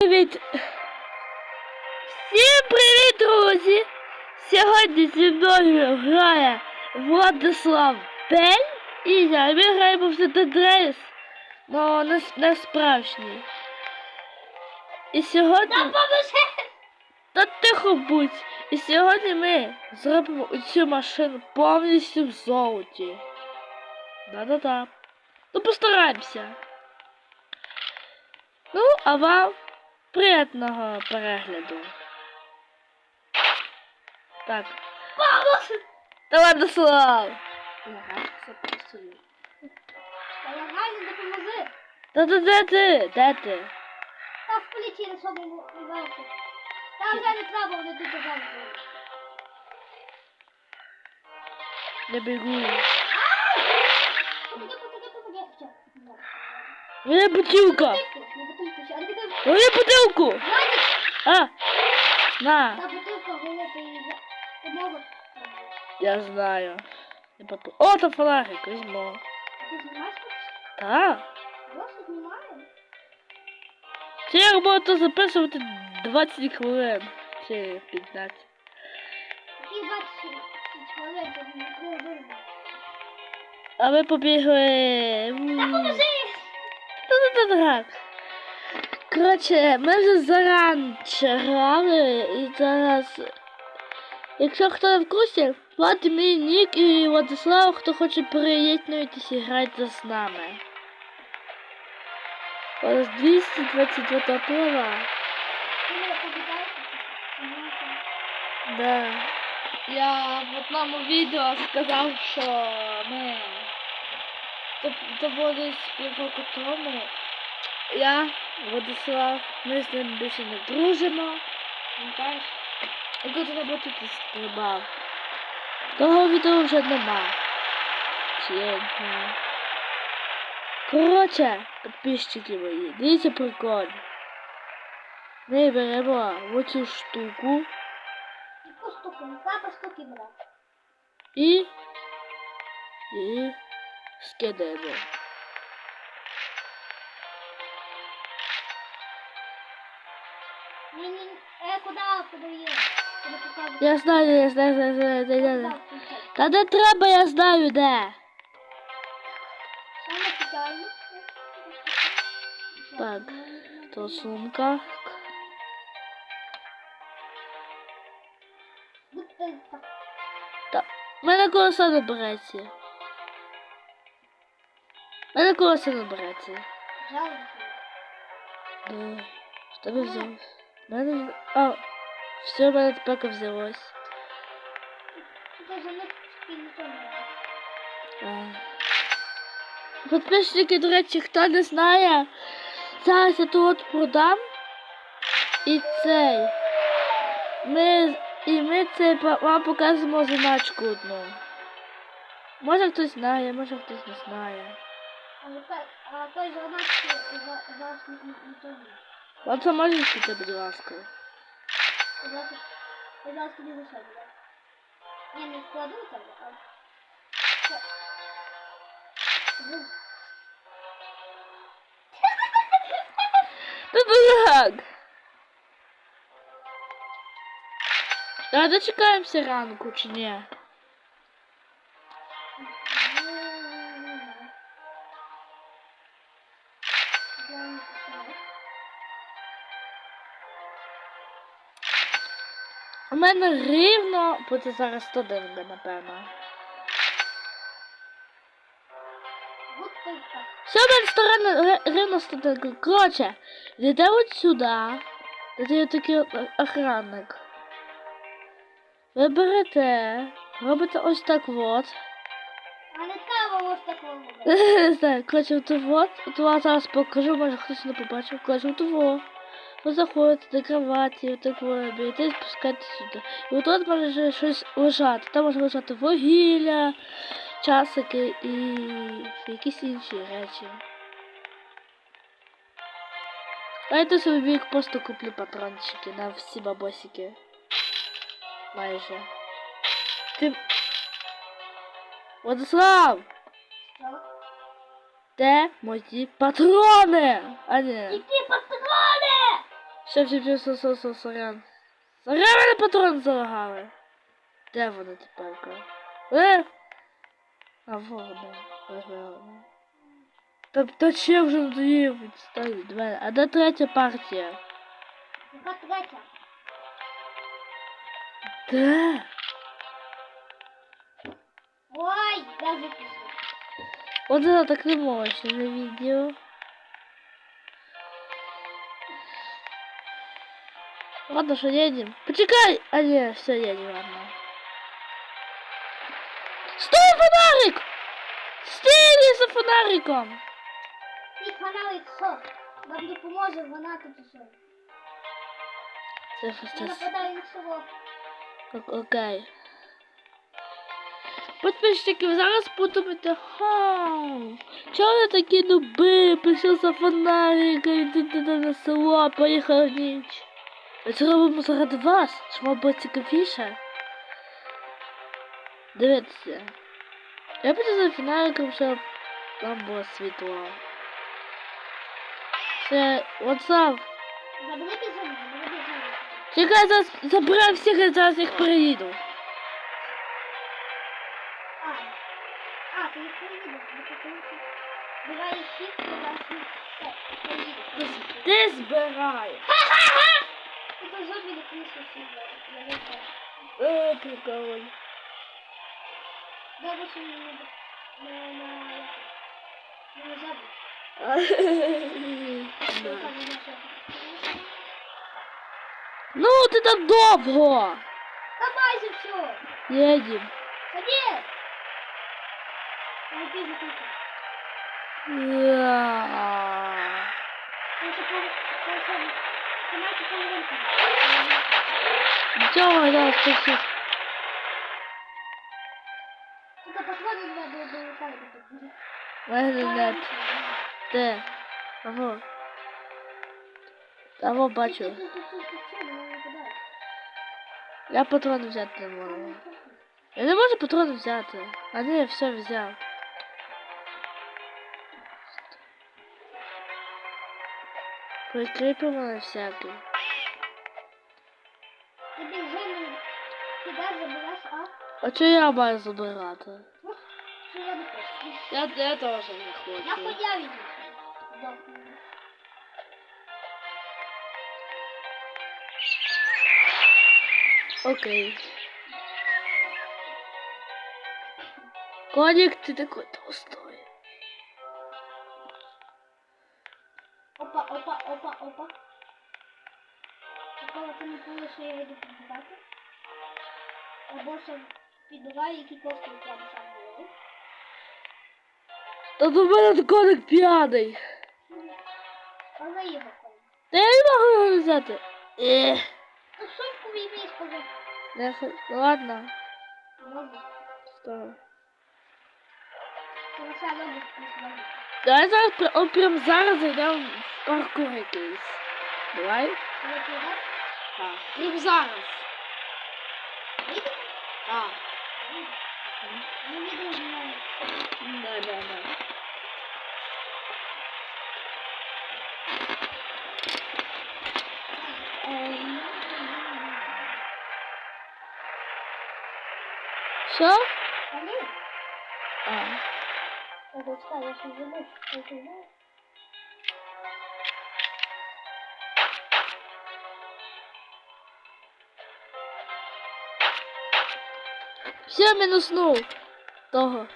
привіт! Всім привіт, друзі! Сьогодні зі мною грає Владислав Бель і я. Ми граємо в Андрес, але не, не справжній. І сьогодні. Та тихо будь! І сьогодні ми зробимо цю машину повністю в золоті. Да-да-да. Ну постараємося. Ну, а вам приємного перегляду. Так. Та працює. Та я реально допоможи. Та де, де ти? Де ти? Та в поліції на собі верху. Та вже не треба, вони тут добавили. Не бігу. Моя бутилка! Бутилку, не бутилку. А А! На! та бутилка велика і за... Я знаю. Я попу... О, там фонарик, візьму. Ти знімаєш? Так. Просто знімаю. Це я буду записувати 20 хвилин. Чи 15. Такі 20 хвилин. А ми побігли. Та поможи! Та-та-та-та. Коротше, ми вже заранче грали і зараз. Якщо хто не в курсі, Влад мій нік і Владислав, хто хоче приєднуйтесь і грайте з нами. У нас 222 топлива. Ти мене побігаєш? Да. Я в одному відео сказав, що ми. То було десь півроку тому. Я, Владислав, ми з ним більше не дружимо. Пам'ятаєш? Яку ти роботу ти стрибав. Того відео вже нема. Чи я не знаю. Коротше, підписчики мої, дивіться прикол. Ми беремо оцю штуку. Яку штуку? Папа штуки брав. І. І. Скидаємо. Ні, ні, е, куди подає? Куди покажу? Я знаю, я знаю, знаю, знаю, знаю, знаю. Куди включати? Та де треба, я знаю де. Саме спеціально. Так, То сумка. Бутилка. Та. В мене колесо не береться. В мене колесо не береться. Жалко. Да. В тебе взялось. Мене. А, все, в мене тепер взялось. Підписники, до речі, хто не знає, зараз я тут продам. І цей. Ми, і ми це вам покажемо заначку одну. Може хтось знає, може хтось не знає. А той за зараз не. Вам це може піти, будь ласка. Зараз я зараз тобі лише буде. Ні, не складу тебе, а... Та дурак! А дочекаємося ранку чи ні? У мене рівно буде зараз 101, напевно. Все, мене сторона рівно 101. Коротше, йдете от сюди, де є такий охранник. Ви берете, робите ось так от. А не треба ось робити. Не знаю, коротше, от от, от я зараз покажу, може хтось не побачив. Коротше, от во. Ви заходите до кроваті, от так ви берете і спускаєте сюди. І от тут може щось лежати. Там може лежати вугілля, часики і якісь інші речі. А я тут собі просто куплю патрончики на всі бабосики. Майже. Ти... Владислав! Що? Де мої патрони? А ні. Які патрони! Все, все, все, все, все, все, сорян. Сорян, мене патрон залагали. Де вони тепер? Е? А вон, вони. Та, та ще вже надоїв відстань від мене. А де третя партія? Яка третя? Де? Ой, я записую. Вот это так не мощно на видео. Ладно, что едем. Почекай! А не, все, едем, ладно. Стой, фонарик! Стій за фонариком! Мій фонарик що? Вам допоможе вона тут і що? Це Я фастас. нападаю на село. О- Окей. Подписчики, ви зараз подумаєте, ха, чого ви такі нуби, прийшов за фонариком, йдете на село, поїхав в ніч. Ми це робимо заради вас, щоб вам було цікавіше. Дивіться. Я піду за фонариком, щоб вам було світло. Це, WhatsApp. Забери безумно. Чекай, зараз забираю всіх і зараз їх переїду. А, а, ти їх всіх, то вас їх все. Ти збирай. Ти то зомбі не книжку всі я не знаю. Е, прикольно. Добре, що мені не на на на на зомбі. Да. Яка не наша. Ну, ти так довго. Та майже все. Їдем. Ходи. Не пізно тільки. Тримайте половинку. Не треба долетати тут. Де? Аво. Аво бачу. Я патрони взяти не можу. Я не можу патрони взяти. А я все взяв. Прикріпимо на всякий. Ти біжи, а? А я маю забирати? Що я не хочу. Я, я теж не Я хочу. ходяв її. Окей. Коник, ты такой толстой. Опа, опа, опа, опа. Такого ти не було, що я йду підбивати. Або що підбиваю, які кошти прямо сам були. Та до мене коник п'яний. Але його коли. Та я не можу його взяти. Ех, Ну, сумку візьми, скажи. не ладно. Можна. Стой. Це все одно не зможу. Давай зараз пр- о, прям зараз зайдемо в паркур якийсь. Давай. Але ти йдеш? Так. Прям зараз. Їдемо? Так. Ну, не дуже знаю. Да, да, да. Що? Я тут я ще забув. Я ще знаю. Все мінуснув того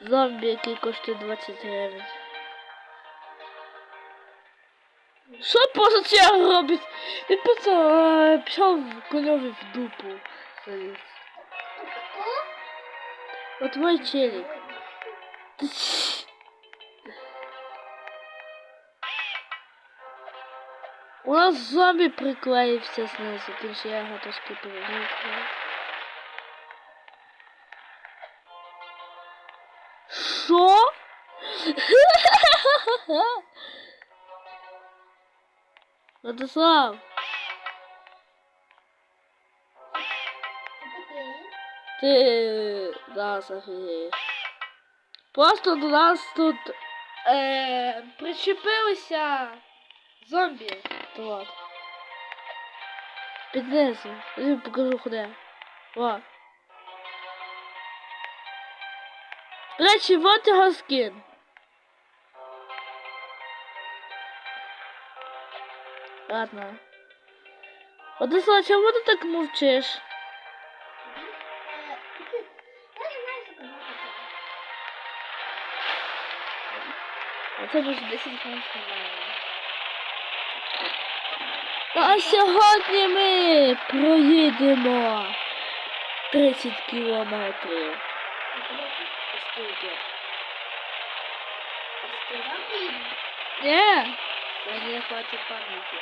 зомбі, який коштує 20 гривень. Що позиція робить? Він просто е, пішов коньові в дупу. заліз. От мой челик. Ти ч- У нас зомбі приклеївся знизу, тож я його трошки перевірю. Що? Владислав, Це такий. ти зараз офігієш. Просто до нас тут е, причепилися зомбі. От. Під низом. Я покажу куди. О. До речі, вот його скін. Ладно. Одесла, чому ти так мовчиш? Це вже 10 хвилин а сьогодні ми проїдемо 30 кілометрів. Ні, мені хватить пам'яті.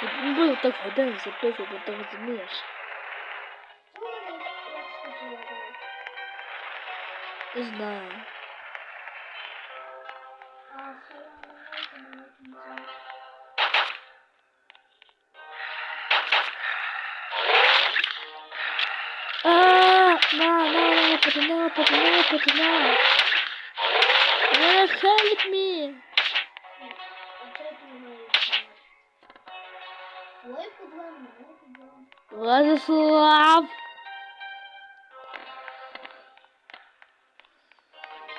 Тут не буду так годин записувати, ти розумієш. Не знаю. Пацана, пацана, пацана. Uh, help me. А це ти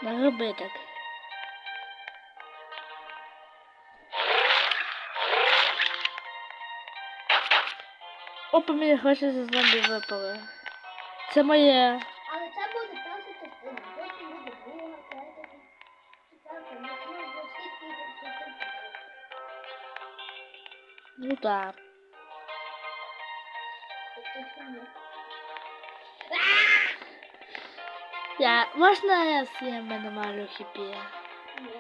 не Опа, мені гроші за зомбі випали. Це моє. Але це буде перша частина, потім буде друга, третя, четверта, ну, так. Я, можна я з'їм мене малю хіпі? Ні.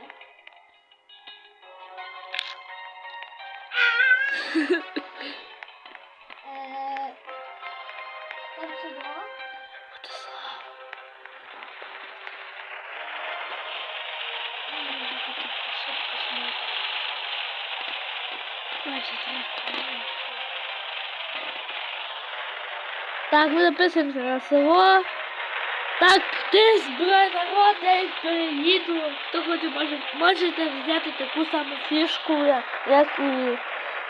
Так, ми записуємося на село. Так, ти збирай народ, я їх переїду. Хто хоче, може, можете взяти таку саму фішку, як, як і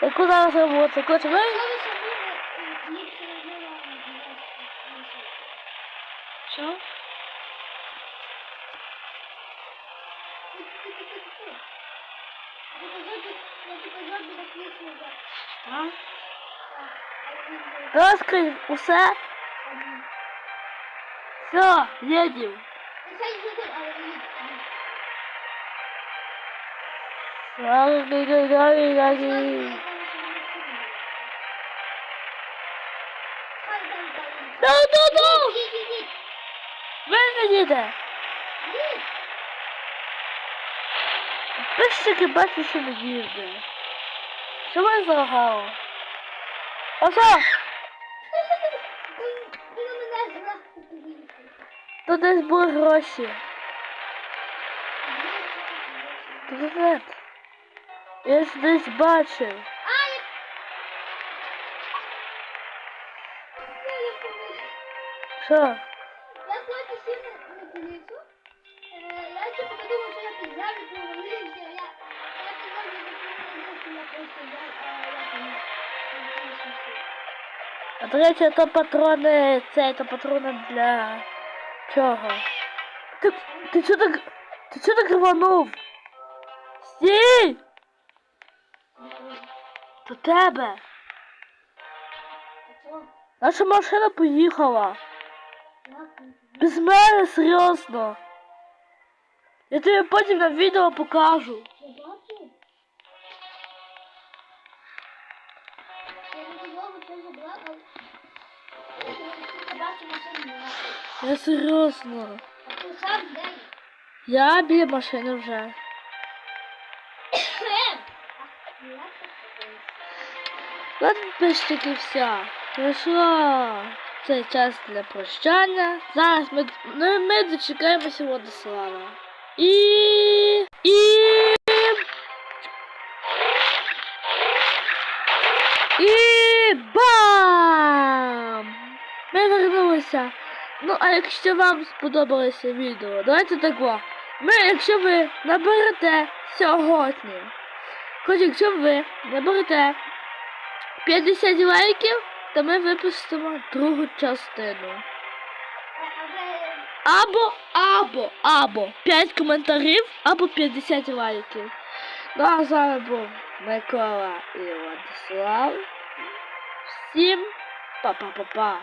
яку зараз роботу. Коротше, ви... Що ви ще буде, їх все одно вам не Що? А? Розкрий усе. Все, їдемо. Ну, ну, ну! Ви не їде. Пищики бачу, що не їде. Що ви залагало? Тут були гроші. Нет. Я ж десь бачив. Що? До речі, то патрони, це то патрони для чого? Ти, ти чого так, ти чого так рванув? Стій! До тебе. Наша машина поїхала. Без мене, серйозно. Я тобі потім на відео покажу. Я серйозно. Я біля машини вже. Ладно, підписчики, все. Пройшло цей час для прощання. Зараз ми, ну, ми дочекаємося Владислава. І... І... І бам! Ми вернулися. Ну, а якщо вам сподобалося відео, давайте так. Ми, якщо ви наберете сьогодні. Хоч якщо ви наберете 50 лайків, то ми випустимо другу частину. Або, або, або 5 коментарів, або 50 лайків. Ну а з вами був Микола і Владислав. Всім па-па-па-па.